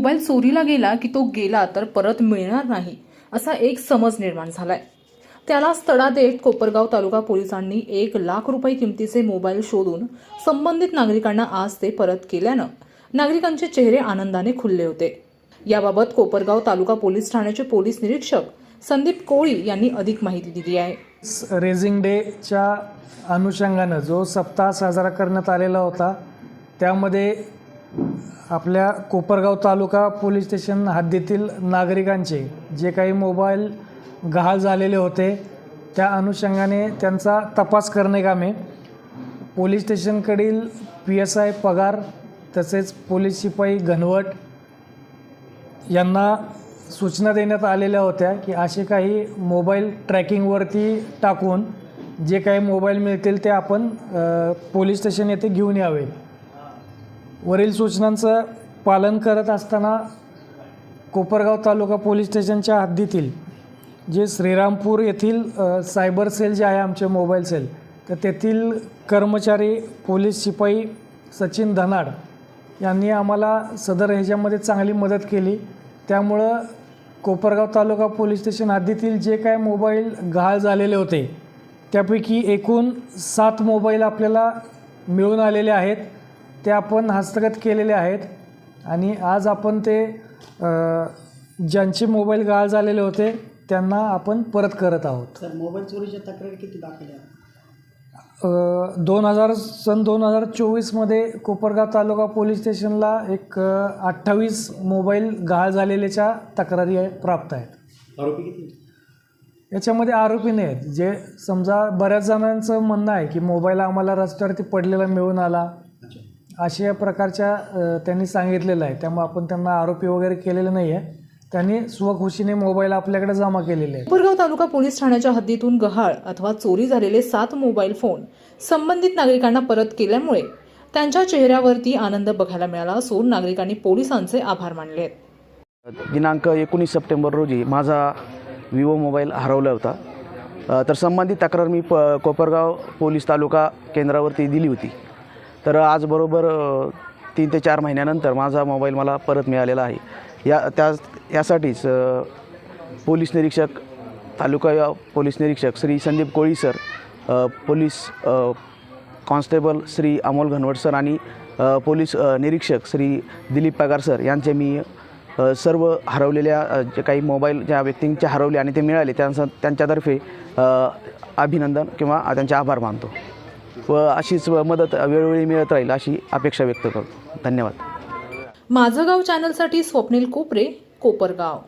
Mobile चोरीला गेला की तो गेला तर परत मिळणार नाही असा एक समज निर्माण झालाय. त्यालाच तडा देत कोपरगाव तालुका पोलिसांनी एक लाख रुपये किमतीचे मोबाईल शोधून संबंधित नागरिकांना आज ते परत केल्यानं नागरिकांचे चेहरे आनंदाने खुलले होते. याबाबत कोपरगाव तालुका पोलीस ठाण्याचे पोलीस निरीक्षक संदीप कोळी यांनी अधिक माहिती दिली आहे. रेझिंग डेच्या अनुषंगानं जो सप्ताह साजरा करण्यात आलेला होता त्यामध्ये आपल्या कोपरगाव तालुका पोलीस स्टेशन हद्दीतील नागरिकांचे जे काही मोबाईल गहाळ झालेले होते त्या अनुषंगाने त्यांचा तपास करणे कामे पोलीस स्टेशनकडील पी एस आय पगार तसेच पोलीस शिपाई घनवट यांना सूचना देण्यात आलेल्या होत्या की असे काही मोबाईल ट्रॅकिंगवरती टाकून जे काही मोबाईल मिळतील ते आपण पोलीस स्टेशन येथे घेऊन यावे. वरील सूचनांचं पालन करत असताना कोपरगाव तालुका पोलीस स्टेशनच्या हद्दीतील जे श्रीरामपूर येथील सायबर सेल जे आहे आमचे मोबाईल सेल तर तेथील कर्मचारी पोलीस शिपाई सचिन धनाड यांनी आम्हाला सदर ह्याच्यामध्ये चांगली मदत केली. त्यामुळं कोपरगाव तालुका पोलीस स्टेशन हद्दीतील जे काय मोबाईल गहाळ झालेले होते त्यापैकी एकूण सात मोबाईल आपल्याला मिळून आलेले आहेत. ते आपण हस्तगत केलेले आहेत. आणि आज आपण ते ज्यांचे मोबाईल गहाळ झालेले होते त्यांना आपण परत करत आहोत. सर मोबाईल चोरीच्या तक्रारी किती दाखल दोन हजार सन दोन हजार चोवीसमध्ये कोपरगाव तालुका पोलीस स्टेशनला एक अठ्ठावीस मोबाईल गहाळ झालेल्याच्या तक्रारी आहे- प्राप्त आहेत. आरोपी किती याच्यामध्ये आरोपी नाही आहेत जे समजा बऱ्याच जणांचं म्हणणं आहे की मोबाईल आम्हाला रस्त्यावरती पडलेला मिळून आला. अशा प्रकारच्या अ, त्यांनी सांगितलेलं आहे. त्यामुळे आपण त्यांना आरोपी वगैरे केलेले नाही आहे त्यांनी स्वखुशीने मोबाईल आपल्याकडे जमा केलेले आहेत. कोपरगाव तालुका पोलीस ठाण्याच्या हद्दीतून गहाळ अथवा चोरी झालेले सात मोबाईल फोन संबंधित नागरिकांना परत केल्यामुळे त्यांच्या चेहऱ्यावरती आनंद बघायला मिळाला असून नागरिकांनी पोलिसांचे आभार मानले आहेत. दिनांक एकोणीस सप्टेंबर रोजी माझा विवो मोबाईल हरवला होता. तर संबंधित तक्रार मी प कोपरगाव पोलीस तालुका केंद्रावरती दिली होती. तर आज बरोबर तीन ते चार महिन्यानंतर माझा मोबाईल मला परत मिळालेला आहे. या त्या यासाठीच पोलीस निरीक्षक तालुका पोलीस निरीक्षक Shri Sandeep Koli sir police constable Shri Amol Ghanwat sir आणि पोलीस निरीक्षक श्री दिलीप पगार सर यांचे मी सर्व हरवलेल्या जे काही मोबाईल ज्या व्यक्तींचे हरवले आणि ते मिळाले त्यांचं त्यांच्यातर्फे अभिनंदन किंवा त्यांचे आभार मानतो. व अशीच मदत वेळोवेळी मिळत राहील अशी अपेक्षा व्यक्त करतो. धन्यवाद. माझं गाव चॅनलसाठी स्वप्नील कोपरे कोपरगाव.